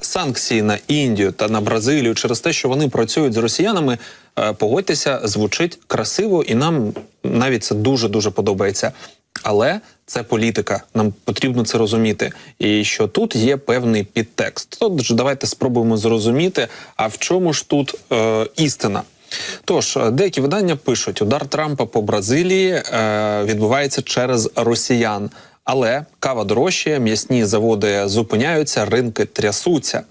санкції на Індію та на Бразилію через те, що вони працюють з росіянами. е, Погодьтеся, звучить красиво, і нам навіть це дуже дуже подобається. Але це політика. Нам потрібно це розуміти. І що тут є певний підтекст. Тож давайте спробуємо зрозуміти, а в чому ж тут е, істина. Тож е, деякі видання пишуть, удар Трампа по Бразилії е, відбувається через росіян. Але кава дорожчає, м'ясні заводи зупиняються, ринки трясуться.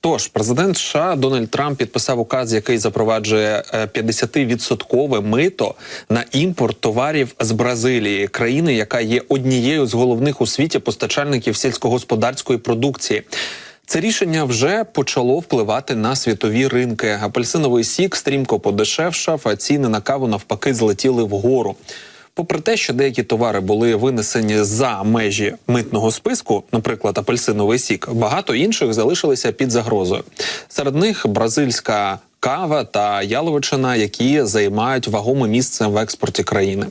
Тож президент США Дональд Трамп підписав указ, який запроваджує е, 50-відсоткове мито на імпорт товарів з Бразилії, країни, яка є однією з головних у світі постачальників сільськогосподарської продукції. Це рішення вже почало впливати на світові ринки. Апельсиновий сік стрімко подешевшав, а ціни на каву навпаки злетіли вгору. Попри те, що деякі товари були винесені за межі митного списку, наприклад, апельсиновий сік, багато інших залишилися під загрозою. Серед них бразильська кава та яловичина, які займають вагоме місце в експорті країни.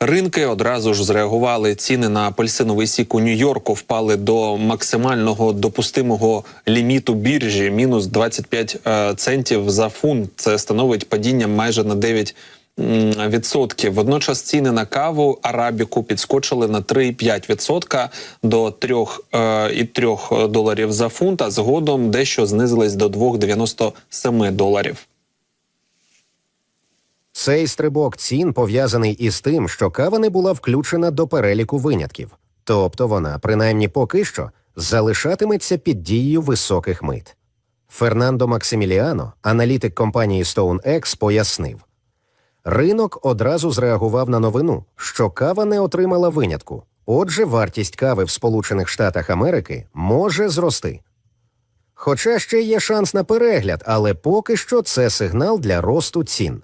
Ринки одразу ж зреагували. Ціни на апельсиновий сік у Нью-Йорку впали до максимального допустимого ліміту біржі мінус 25 е, центів за фунт. Це становить падіння майже на 9 м, відсотків. Водночас ціни на каву арабіку підскочили на 3,5% до 3,3 доларів за фунт, а згодом дещо знизились до 2,97 доларів. Цей стрибок цін пов'язаний із тим, що кава не була включена до переліку винятків, тобто вона, принаймні поки що, залишатиметься під дією високих мит. Фернандо Максиміліано, аналітик компанії StoneX, пояснив. Ринок одразу зреагував на новину, що кава не отримала винятку. Отже, вартість кави в Сполучених Штатах Америки може зрости. Хоча ще є шанс на перегляд, але поки що це сигнал для росту цін.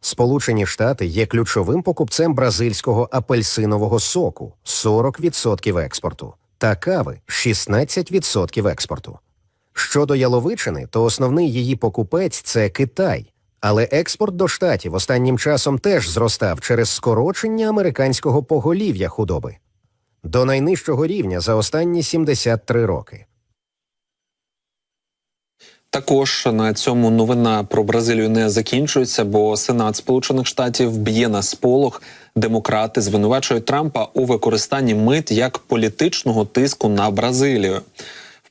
Сполучені Штати є ключовим покупцем бразильського апельсинового соку 40% експорту та кави 16% експорту. Щодо яловичини, то основний її покупець це Китай, але експорт до штатів останнім часом теж зростав через скорочення американського поголів'я худоби до найнижчого рівня за останні 73 роки. Також на цьому новина про Бразилію не закінчується, бо Сенат Сполучених Штатів б'є на сполох. Демократи звинувачують Трампа у використанні мит як політичного тиску на Бразилію.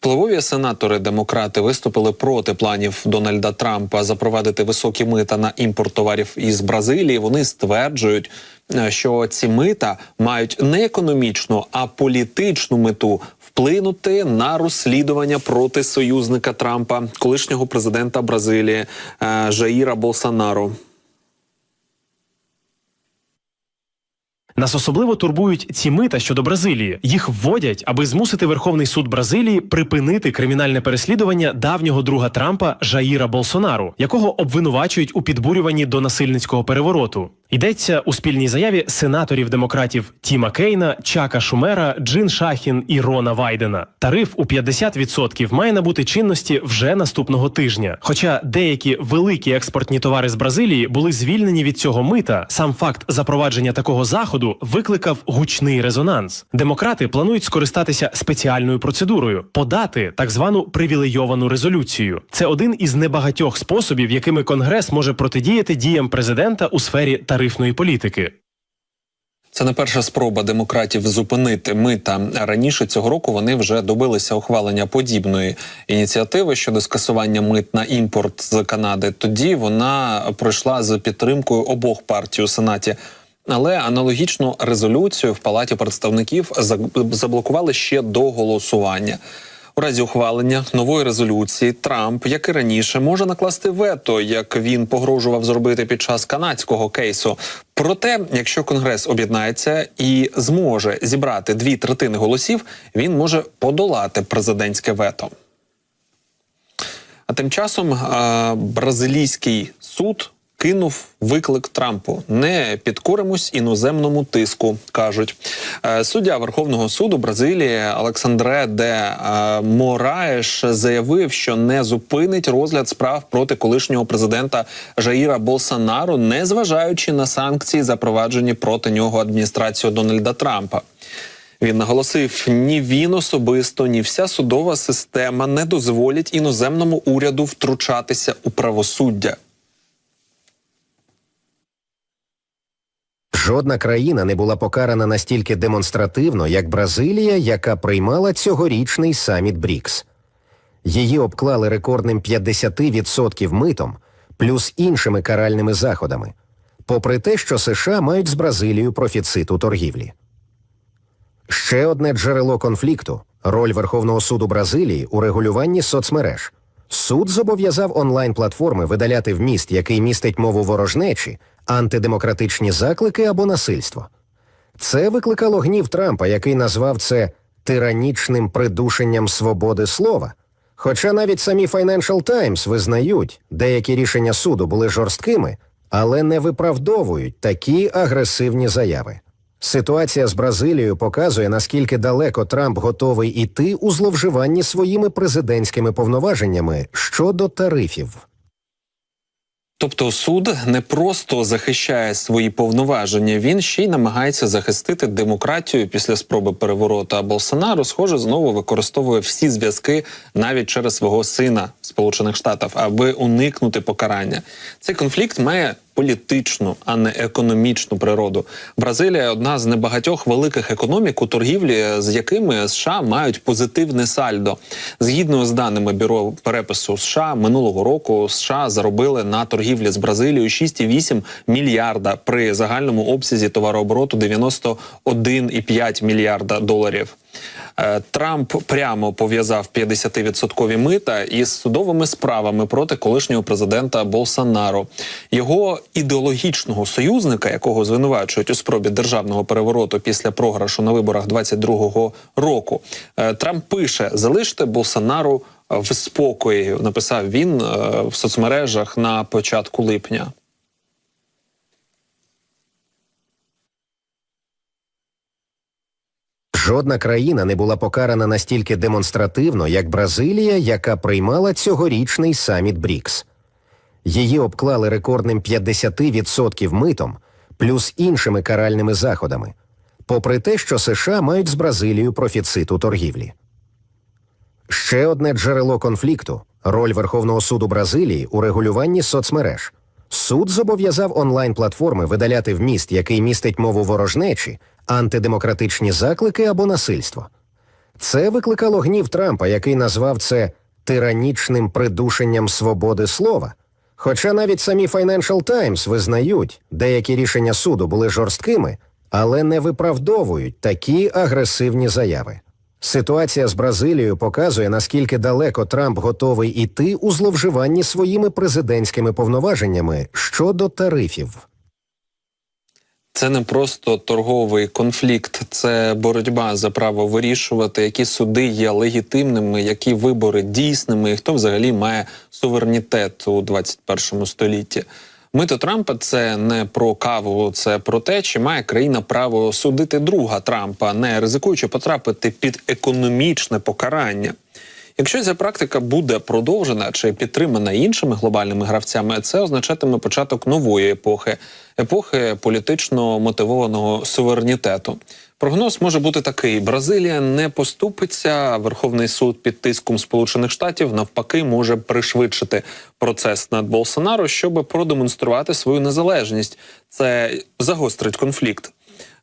Впливові сенатори демократи виступили проти планів Дональда Трампа запровадити високі мита на імпорт товарів із Бразилії. Вони стверджують, е, що ці мита мають не економічну, а політичну мету вплинути на розслідування проти союзника Трампа, колишнього президента Бразилії е, Жаїра Болсонару. Нас особливо турбують ці мита щодо Бразилії. Їх вводять, аби змусити Верховний суд Бразилії припинити кримінальне переслідування давнього друга Трампа Жаїра Болсонару, якого обвинувачують у підбурюванні до насильницького перевороту. Йдеться у спільній заяві сенаторів демократів Тіма Кейна, Чака Шумера, Джин Шахін і Рона Вайдена. Тариф у 50% має набути чинності вже наступного тижня. Хоча деякі великі експортні товари з Бразилії були звільнені від цього мита, сам факт запровадження такого заходу викликав гучний резонанс. Демократи планують скористатися спеціальною процедурою подати так звану привілейовану резолюцію. Це один із небагатьох способів, якими Конгрес може протидіяти діям президента у сфері тарифної політики. Це не перша спроба демократів зупинити мита. Раніше цього року вони вже добилися ухвалення подібної ініціативи щодо скасування мит на імпорт з Канади. Тоді вона пройшла з підтримкою обох партій у сенаті. Але аналогічну резолюцію в палаті представників за- заблокували ще до голосування. У разі ухвалення нової резолюції Трамп, як і раніше, може накласти вето, як він погрожував зробити під час канадського кейсу. Проте, якщо конгрес об'єднається і зможе зібрати дві третини голосів, він може подолати президентське вето. А тим часом бразилійський суд кинув виклик Трампу: не підкоримось іноземному тиску. кажуть Е, суддя Верховного суду Бразилії Олександре де е, Мораеш заявив, що не зупинить розгляд справ проти колишнього президента Жаїра Болсонару, незважаючи на санкції, запроваджені проти нього адміністрацією Дональда Трампа. Він наголосив: ні він особисто, ні вся судова система не дозволять іноземному уряду втручатися у правосуддя. Жодна країна не була покарана настільки демонстративно, як Бразилія, яка приймала цьогорічний саміт БРІКС. Її обклали рекордним 50% митом, плюс іншими каральними заходами, попри те, що США мають з Бразилією профіцит у торгівлі. Ще одне джерело конфлікту роль Верховного суду Бразилії у регулюванні соцмереж. Суд зобов'язав онлайн-платформи видаляти вміст, який містить мову ворожнечі, антидемократичні заклики або насильство. Це викликало гнів Трампа, який назвав це тиранічним придушенням свободи слова. Хоча навіть самі Financial Times визнають, деякі рішення суду були жорсткими, але не виправдовують такі агресивні заяви. Ситуація з Бразилією показує, наскільки далеко Трамп готовий іти у зловживанні своїми президентськими повноваженнями щодо тарифів. Тобто суд не просто захищає свої повноваження, він ще й намагається захистити демократію після спроби перевороту. А Болсонaro, схоже, знову використовує всі зв'язки навіть через свого сина Сполучених Штатах, аби уникнути покарання. Цей конфлікт має політичну, а не економічну природу. Бразилія одна з небагатьох великих економік у торгівлі, з якими США мають позитивне сальдо. Згідно з даними бюро перепису США минулого року, США заробили на торгівлі з Бразилією 6,8 мільярда при загальному обсязі товарообороту 91,5 мільярда доларів. Е, Трамп прямо пов'язав 50-відсоткові мита із судовими справами проти колишнього президента Болсонаро. Його ідеологічного союзника, якого звинувачують у спробі державного перевороту після програшу на виборах 22-го року. Е, Трамп пише: залиште Болсонару в спокої. Написав він е, в соцмережах на початку липня. Жодна країна не була покарана настільки демонстративно, як Бразилія, яка приймала цьогорічний саміт БРІКС. Її обклали рекордним 50% митом, плюс іншими каральними заходами, попри те, що США мають з Бразилією профіцит у торгівлі. Ще одне джерело конфлікту роль Верховного суду Бразилії у регулюванні соцмереж. Суд зобов'язав онлайн-платформи видаляти вміст, який містить мову ворожнечі, антидемократичні заклики або насильство. Це викликало гнів Трампа, який назвав це тиранічним придушенням свободи слова. Хоча навіть самі Financial Times визнають, деякі рішення суду були жорсткими, але не виправдовують такі агресивні заяви. Ситуація з Бразилією показує, наскільки далеко Трамп готовий іти у зловживанні своїми президентськими повноваженнями щодо тарифів. Це не просто торговий конфлікт, це боротьба за право вирішувати, які суди є легітимними, які вибори дійсними, і хто взагалі має суверенітет у 21 столітті. Мито Трампа це не про каву, це про те, чи має країна право судити друга Трампа, не ризикуючи потрапити під економічне покарання. Якщо ця практика буде продовжена чи підтримана іншими глобальними гравцями, це означатиме початок нової епохи епохи політично мотивованого суверенітету. Прогноз може бути такий: Бразилія не поступиться. Верховний суд під тиском Сполучених Штатів навпаки може пришвидшити процес над Болсонаро, щоб продемонструвати свою незалежність. Це загострить конфлікт.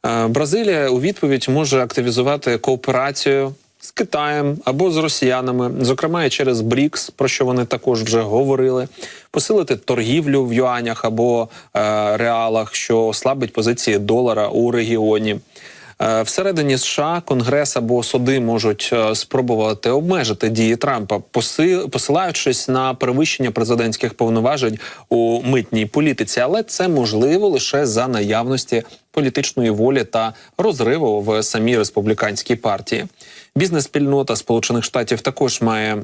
Е, Бразилія у відповідь може активізувати кооперацію з Китаєм або з росіянами, зокрема і через БРІКС, про що вони також вже говорили, посилити торгівлю в юанях або е, реалах, що ослабить позиції долара у регіоні. Е, Всередині США Конгрес або суди можуть е, спробувати обмежити дії Трампа, поси- посилаючись на перевищення президентських повноважень у митній політиці, але це можливо лише за наявності політичної волі та розриву в самій республіканській партії. Бізнес-спільнота Сполучених Штатів також має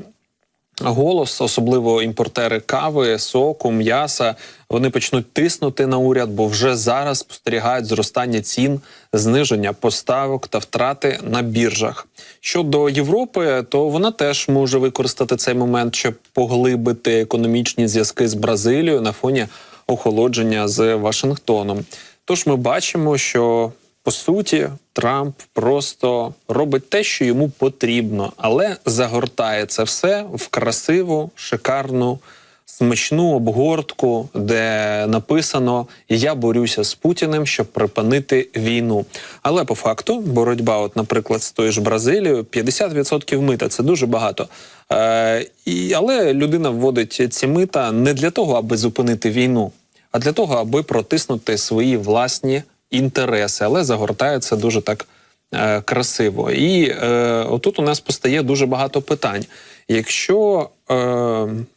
голос, особливо імпортери кави, соку, м'яса. Вони почнуть тиснути на уряд, бо вже зараз спостерігають зростання цін, зниження поставок та втрати на біржах. Щодо Європи, то вона теж може використати цей момент, щоб поглибити економічні зв'язки з Бразилією на фоні охолодження з Вашингтоном. Тож ми бачимо, що по суті, Трамп просто робить те, що йому потрібно, але загортає це все в красиву, шикарну, смачну обгортку, де написано Я борюся з Путіним, щоб припинити війну. Але по факту боротьба, от, наприклад, з тою ж Бразилією, 50% мита це дуже багато. Е, і, але людина вводить ці мита не для того, аби зупинити війну, а для того, аби протиснути свої власні інтереси, але загортає це дуже так е, красиво. І е, отут у нас постає дуже багато питань. Якщо е,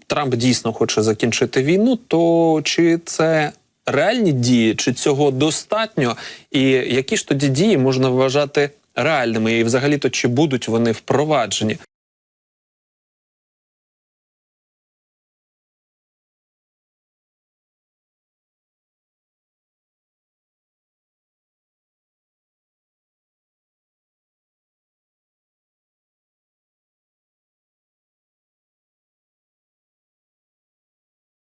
Трамп дійсно хоче закінчити війну, то чи це реальні дії, чи цього достатньо? І які ж тоді дії можна вважати реальними? І взагалі-то чи будуть вони впроваджені?